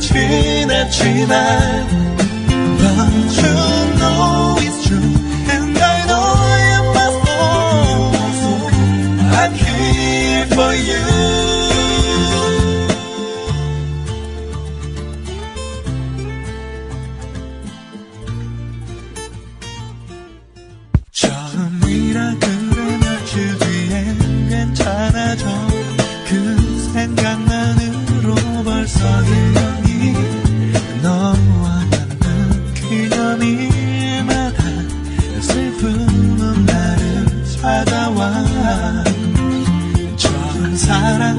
지났지만 But you know it's true And I know you must know I'm here for you 처음이라 그래 며칠 뒤엔 괜찮아져 바다와 저 사람